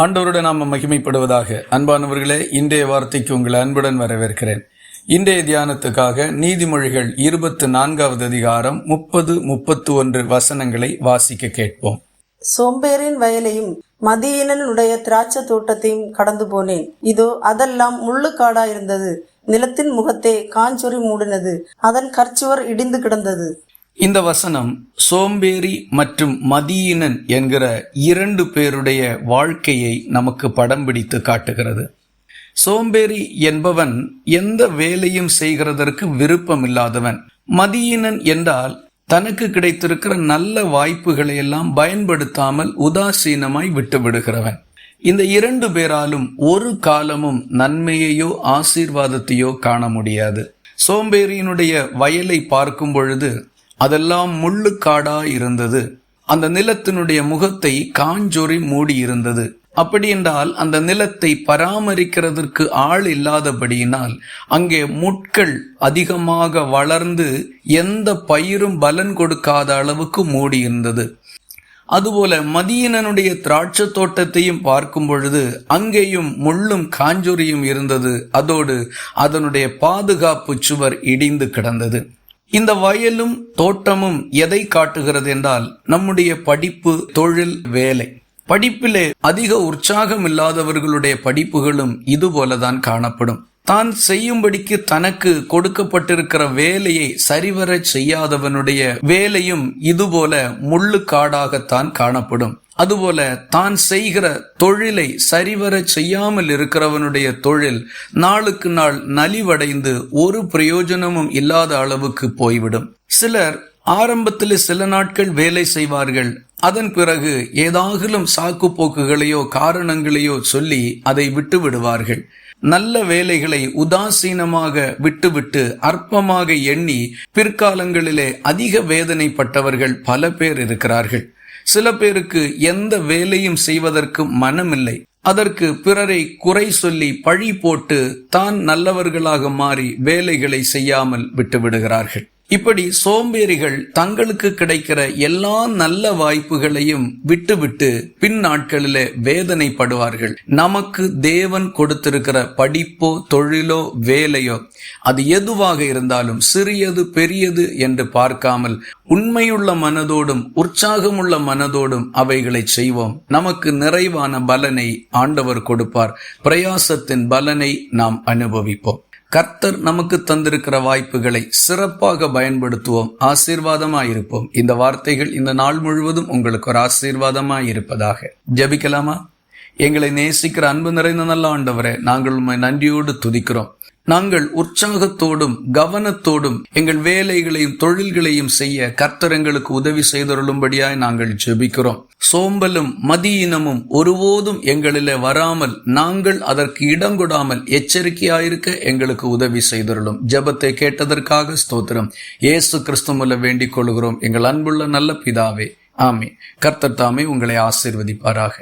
ஆண்டவருடன் நாம் மகிமைப்படுவதாக. அன்பானவர்களே இன்றைய வார்த்தைக்கு உங்களை அன்புடன் வரவேற்கிறேன். இன்றைய தியானத்துக்காக நீதிமொழிகள் இருபத்து நான்காவது அதிகாரம் முப்பது முப்பத்து ஒன்று வசனங்களை வாசிக்க கேட்போம். சோம்பேறின் வயலையும் மதியீனனுடைய திராட்சை தோட்டத்தையும் கடந்து போனேன். இதோ அதெல்லாம் முள்ளுக்காடாயிருந்தது. நிலத்தின் முகத்தை காஞ்சொறி மூடினது. அதன் கற்சுவர் இடிந்து கிடந்தது. இந்த வசனம் சோம்பேறி மற்றும் மதியினன் என்கிற இரண்டு பேருடைய வாழ்க்கையை நமக்கு படம் பிடித்து காட்டுகிறது. சோம்பேறி என்பவன் எந்த வேலையும் செய்கிறதற்கு விருப்பமில்லாதவன். மதியினன் என்றால் தனக்கு கிடைத்திருக்கிற நல்ல வாய்ப்புகளை எல்லாம் பயன்படுத்தாமல் உதாசீனமாய் விட்டுவிடுகிறவன். இந்த இரண்டு பேராலும் ஒரு காலமும் நன்மையையோ ஆசீர்வாதத்தையோ காண முடியாது. சோம்பேறியினுடைய வயலை பார்க்கும் பொழுது அதெல்லாம் முள்ளுக்காடா இருந்தது. அந்த நிலத்தினுடைய முகத்தை காஞ்சொறி மூடி இருந்தது அப்படி என்றால் அந்த நிலத்தை பராமரிக்கிறதற்கு ஆள் இல்லாதபடியினால் அங்கே முட்கள் அதிகமாக வளர்ந்து எந்த பயிரும் பலன் கொடுக்காத அளவுக்கு மூடியிருந்தது. அதுபோல மதியனனுடைய திராட்சை தோட்டத்தையும் பார்க்கும் பொழுது அங்கேயும் முள்ளும் காஞ்சொரியும் இருந்தது. அதோடு அதனுடைய பாதுகாப்பு சுவர் இடிந்து கிடந்தது. இந்த வயலும் தோட்டமும் எதை காட்டுகிறது என்றால் நம்முடைய படிப்பு தொழில் வேலை. படிப்பிலே அதிக உற்சாகம் இல்லாதவர்களுடைய படிப்புகளும் இதுபோலதான் காணப்படும். தான் செய்யும்படிக்கு தனக்கு கொடுக்கப்பட்டிருக்கிற வேலையை சரிவர செய்யாதவனுடைய வேலையும் இதுபோல முள்ளுக்காடாகத்தான் காணப்படும். அதுபோல தான் செய்கிற தொழிலை சரிவர செய்யாமல் இருக்கிறவனுடைய தொழில் நாளுக்கு நாள் நலிவடைந்து ஒரு பிரயோஜனமும் இல்லாத அளவுக்கு போய்விடும். சிலர் ஆரம்பத்தில் சில நாட்கள் வேலை செய்வார்கள். அதன் பிறகு ஏதாகிலும் சாக்கு போக்குகளையோ காரணங்களையோ சொல்லி அதை விட்டு விடுவார்கள் நல்ல வேலைகளை உதாசீனமாக விட்டுவிட்டு அற்பமாக எண்ணி பிற்காலங்களிலே அதிக வேதனைப்பட்டவர்கள் பல பேர் இருக்கிறார்கள். சில பேருக்கு எந்த வேலையும் செய்வதற்கு மனமில்லை. அதற்கு பிறரை குறை சொல்லி பழி போட்டு தான் நல்லவர்களாக மாறி வேலைகளை செய்யாமல் விட்டுவிடுகிறார்கள். இப்படி சோம்பேறிகள் தங்களுக்கு கிடைக்கிற எல்லா நல்ல வாய்ப்புகளையும் விட்டுவிட்டு பின் நாட்களில வேதனைப்படுவார்கள். நமக்கு தேவன் கொடுத்திருக்கிற படிப்போ தொழிலோ வேலையோ அது எதுவாக இருந்தாலும் சிறியது பெரியது என்று பார்க்காமல் உண்மையுள்ள மனதோடும் உற்சாகமுள்ள மனதோடும் அவைகளை செய்வோம். நமக்கு நிறைவான பலனை ஆண்டவர் கொடுப்பார். பிரயாசத்தின் பலனை நாம் அனுபவிப்போம். கர்த்தர் நமக்கு தந்திருக்கிற வாய்ப்புகளை சிறப்பாக பயன்படுத்துவோம் ஆசீர்வாதமாயிருப்போம். இந்த வார்த்தைகள் இந்த நாள் முழுவதும் உங்களுக்கு ஒரு ஆசீர்வாதமாயிருப்பதாக. ஜபிக்கலாமா? எங்களை நேசிக்கிற அன்பு நிறைந்த நல்ல ஆண்டவரை நாங்கள் உண்மை நன்றியோடு துதிக்கிறோம். நாங்கள் உற்சாகத்தோடும் கவனத்தோடும் எங்கள் வேலைகளையும் தொழில்களையும் செய்ய கர்த்தர் எங்களுக்கு உதவி செய்தருளும்படியாய் நாங்கள் ஜெபிக்கிறோம். சோம்பலும் மதியினமும் ஒருபோதும் எங்களிலே வராமல் நாங்கள் அதற்கு இடம் கொடாமல் எச்சரிக்கையாயிருக்க எங்களுக்கு உதவி செய்தருளும். ஜெபத்தை கேட்டதற்காக ஸ்தோத்திரம். இயேசு கிறிஸ்துமுல்ல வேண்டிக் கொள்கிறோம். எங்கள் அன்புள்ள நல்ல பிதாவே ஆமே கர்த்தர் தாமே உங்களை ஆசீர்வதிப்பாராக.